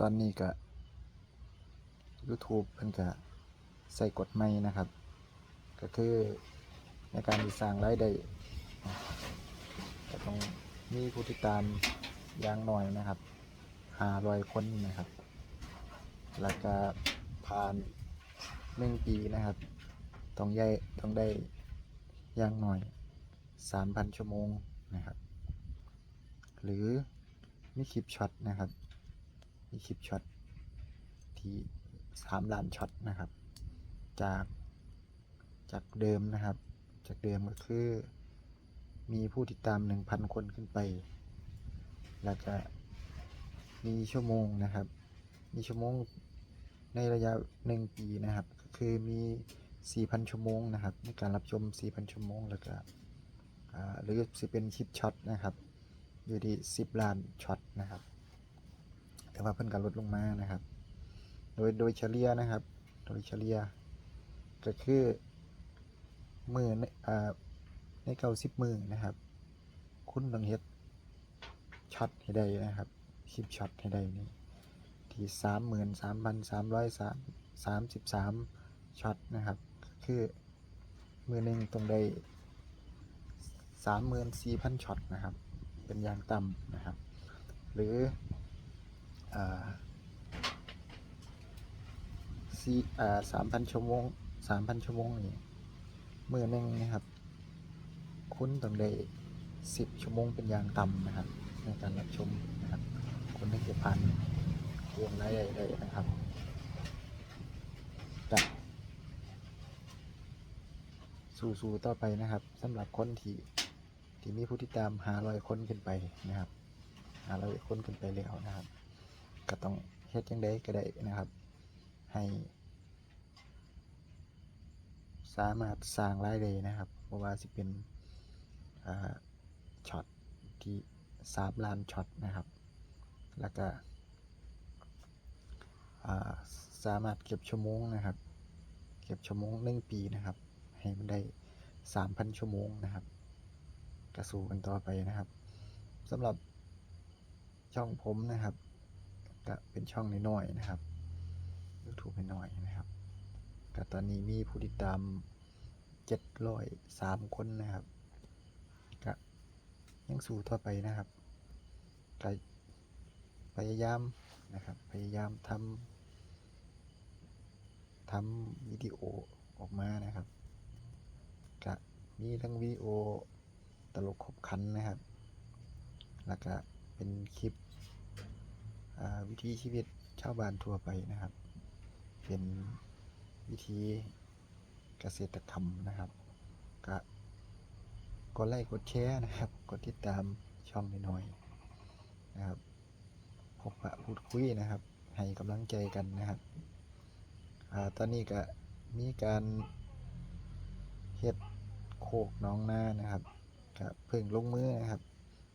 ตอนนี้ก็ YouTube เพิ่นก็ใส่กฎใหม่นะครับ ก็คือในการสร้างรายได้ก็ต้องมีผู้ติดตามอย่างน้อยนะครับ500คนนะครับ แล้วก็ผ่านหนึ่งปีนะครับ ต้องได้ต้องได้อย่างน้อย 3,000 ชั่วโมงนะครับ หรือมีคลิปช็อตนะครับ มีคลิปช็อต ที่ 3 ล้านช็อตนะครับ จากจากเดิมนะครับ จากเดิมก็คือ มีผู้ติดตาม 1,000 คนขึ้นไป แล้วก็มีชั่วโมงนะครับ มีชั่วโมงในระยะ 1 ปีนะครับ ก็คือมี 4,000 ชั่วโมงนะครับ ในการรับชม 4,000 ชั่วโมง แล้วก็อ่าหรือสิเป็นคลิปช็อตนะครับ อยู่ที่ 10 ล้านช็อตนะครับ แต่ว่าเพิ่นก็ลดลงมานะครับ โดยโดยเฉลี่ยนะครับ โดยเฉลี่ยก็คือมือในอ่าในเก้าสิบมือนะครับ คุณต้องเฮ็ดช็อตให้ได้นะครับคลิปช็อตให้ได้นี่ที่สามหมื่นสามพันสามร้อยสามสามสิบสามช็อตนะครับ คือมือหนึ่งต้องได้สามหมื่นสี่พันช็อตนะครับ เป็นอย่างต่ำนะครับ หรือ สี่อ่าสามพันชั่วโมงสามพันชั่วโมงนี่มือหนึ่งนะครับ คุณต้องได้สิบชั่วโมงเป็นอย่างต่ำนะครับ ในการรับชมนะครับคุณถึงจะผ่านวงได้ได้นะครับจะสู้ๆต่อไปนะครับสำหรับคนที่ที่มีผู้ติดตามหาร้อยคนขึ้นไปนะครับหาร้อยคนขึ้นไปแล้วนะครับ ก็ต้องเฮ็ดจังไดก็ได้นะครับ ให้ สามารถสร้างรายได้นะครับเพราะว่าสิเป็นช็อตที่สามล้านช็อตนะครับ แล้วก็สามารถเก็บชั่วโมงนะครับ เก็บชั่วโมงหนึ่งปีนะครับ ให้มันได้สามพันชั่วโมงนะครับกระสู้กันต่อไปนะครับสำหรับช่องผมนะครับ ก็เป็นช่องน้อยๆนะครับ YouTube น้อยๆนะครับก็ตอนนี้มีผู้ติดตามเจ็ดร้อยสามคนนะครับก็ยังสู้ต่อไปนะครับก็พยายามนะครับ พยายามทำทำวิดีโอออกมานะครับก็มีทั้งวิดีโอตลกขบขันนะครับ แล้วก็เป็นคลิป วิถีชีวิตชาวบ้านทั่วไปนะครับ เป็นวิธีเกษตรกรรมนะครับก็กดไลค์กดแชร์นะครับ กดติดตามช่องน้อยๆนะครับพบปะพูดคุยนะครับ ให้กำลังใจกันนะครับอตอนนี้ก็มีการเฮ็ดโคกน้องนานะครับก็เพิ่งลงมือนะครับ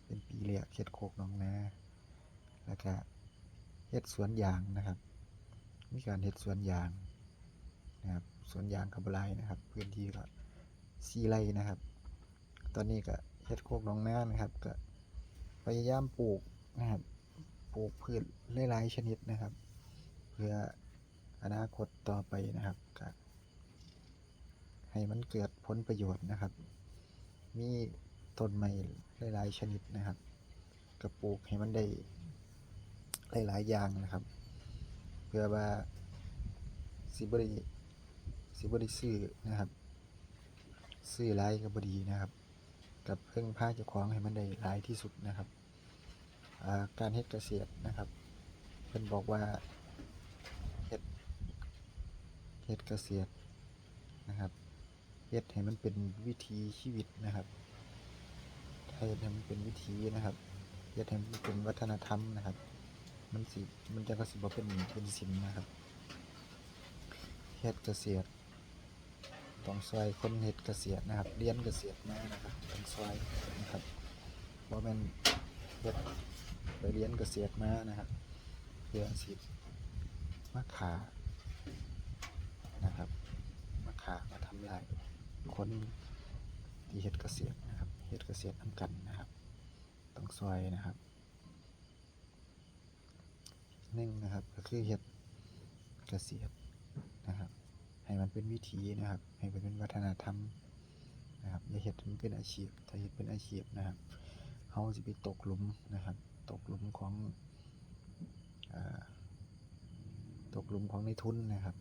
เป็นปีแรกเฮ็ดโคกน้องนาแล้วก็ เฮ็ดสวนยางนะครับ มีการเฮ็ดสวนยางนะครับสวนยางกับไรนะครับ พื้นที่ก็สี่ไร่นะครับ ตอนนี้ก็เฮ็ดโคกน้องนานะครับ ก็พยายามปลูกนะครับ ปลูกพืชหลายๆชนิดนะครับ เพื่ออนาคตต่อไปนะครับก็ให้มันเกิดผลประโยชน์นะครับ มีต้นไม้หลายๆชนิดนะครับ ก็ปลูกให้มันได้ หลายๆอย่างนะครับ เพื่อว่าสิบริสิบริซื้อนะครับซื้อหลายกับบดีนะครับ กับเพิ่งพาเจ้าของให้มันได้หลายที่สุดนะครับาการเฮ็ดเกษตรนะครับเพิ่นบอกว่าเฮ็ดเฮ็ดเกษตรนะครับเฮ็ดให้มันเป็นวิถีชีวิตนะครับเฮ็ดให้มันเป็นวิถีนะครับเฮ็ดให้มันเป็นวัฒนธรรมนะครับ มันสิมันจะก็สิบเป็นเป็นศิลป์นะครับเฮ็ดเกษตรต้องซอยคนเฮ็ดเกษตรนะครับเรียนเกษตรมานะครับต้องซอยนะครับบ่แม่นเฮ็ดไปเรียนเกษตรมานะครับเพื่อสิมาขานะครับมาขามาทำลายคนที่เฮ็ดเกษตรนะครับเฮ็ดเกษตรนํกันนะครับ ต้องซอยนะครับ หนึ่งนะครับ ก็คือเฮ็ดเกษตรนะครับ ให้มันเป็นวิถีนะครับ ให้มันเป็นวัฒนธรรมนะครับอย่าเฮ็ดมันเป็นอาชีพ ถ้าเฮ็ดเป็นอาชีพนะครับเฮาสิไปตกหลุมนะครับ ตกหลุมของอตกหลุมของในทุนนะครับ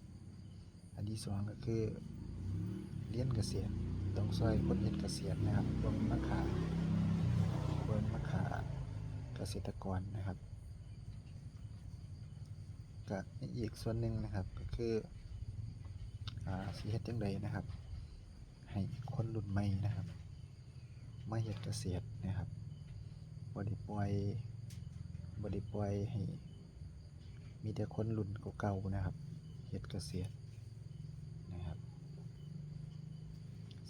อันที่สองก็คือเรียนเกษตรต้องช่วยคนเฮ็ดเกษตรนะครับเบิ่งมาขาเบิ่งมาขาเกษตรกรนะครับ ก็อีกส่วนหนึ่งนะครับก็คืออ่าสิเฮ็ดจังใดนะครับ ให้คนรุ่นใหม่นะครับมาเฮ็ดเกษตรนะครับบ่ได้ปล่อยบ่ได้ปล่อยให้มีแต่คนรุ่นเก่าๆนะครับเฮ็ดเกษตรนะครับ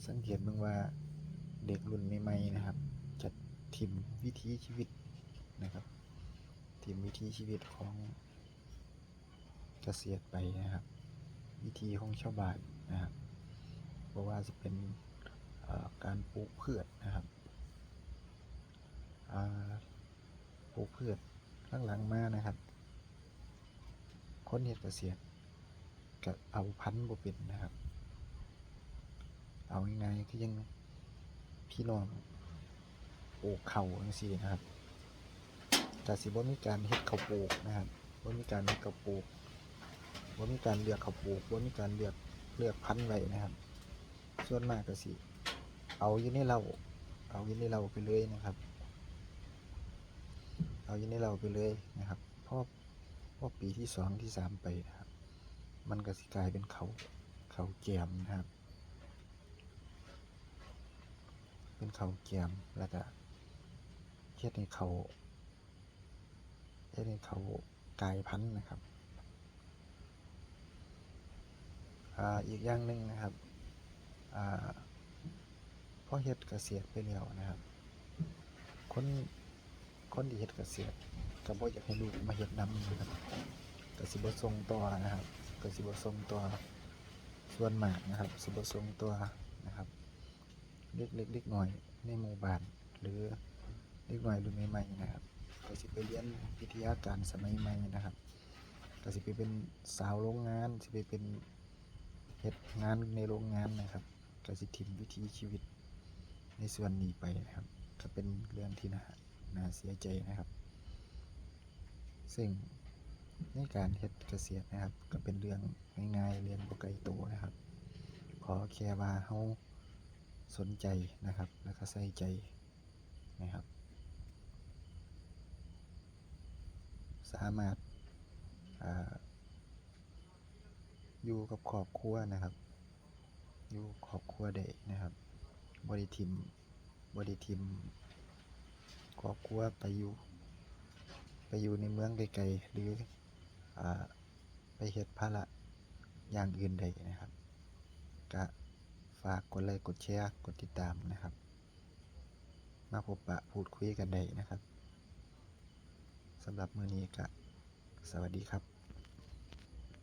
สังเกตเบิ่งว่าเด็กรุ่นใหม่ๆนะครับจะทิมวิถีชีวิตนะครับทิมวิถีชีวิตของ เกษตรไปนะครับ วิธีของชาวบ้านนะครับเพราะว่าจะเป็นการปลูกพืชนะครับปลูกพืชหลังๆมานะครับ คนเฮ็ดเกษตรก็เอาพันธุ์บ่เป็นนะครับ เอาง่ายๆคือยังพี่น้องปลูกข้าวจังซี่นะครับแต่สิบ่มีการเฮ็ดข้าปลูกนะครับบ่มีการเฮ็ดข้าปลูก ว่ามีการเลือกขาวปลูกว่ามีการเลือกเลือกพันธุ์ไว้นะครับ ส่วนมากก็สิ เอาอยู่ในเราเอาอยู่ในเราไปเลยนะครับ เอาอยู่ในเราไปเลยนะครับพอพอปีที่สองที่สามไปนะครับ มันก็สิกลายเป็นเขาเขาแกมนะครับ เป็นเขาแกมแล้วก็เฮ็ดให้เขาเฮ็ดให้เขากลายพันธุ์นะครับ อีกอย่างหนึ่งนะครับอ่าพอเฮ็ดเกษตรไปแล้วนะครับ คนคนที่เฮ็ดเกษตรก็บ่อยากให้ลูกมาเฮ็ดนำนะครับก็สิบ่ส่งต่อนะครับก็สิบ่ส่งต่อส่วนมากนะครับสิบ่ส่งต่อนะครับเล็กๆเล็กหน้อยในหมู่บ้านหรือเล็กหน้อยรุ่นใหม่ๆนะครับก็สิไปเรียนวิทยาการสมัยใหม่นะครับก็สิไปเป็นสาวโรงงานสิไปเป็น เฮ็ดงานในโรงงานนะครับก็สิทิมวิถีชีวิตในส่วนนี้ไปนะครับ ก็เป็นเรื่องที่น่าน่าเสียใจนะครับ ซึ่งในการเฮ็ดเกษตรนะครับ ก็เป็นเรื่องง่ายๆเรื่องบ่ไกลตัวนะครับ ขอแค่ว่าเฮาสนใจนะครับ แล้วก็ใส่ใจนะครับ สามารถอ่า อยู่กับครอบครัวนะครับ อยู่ครอบครัวได้นะครับบริทิมบริทิมครอบครัวไปอยู่ ไปอยู่ในเมืองไกลๆหรืออ่าไปเฮ็ดภาระอย่างอื่นใดนะครับก็ฝากกดไลค์กดแชร์กดติดตามนะครับ มาพบปะพูดคุยกันได้นะครับสำหรับมือนี้ก็สวัสดีครับ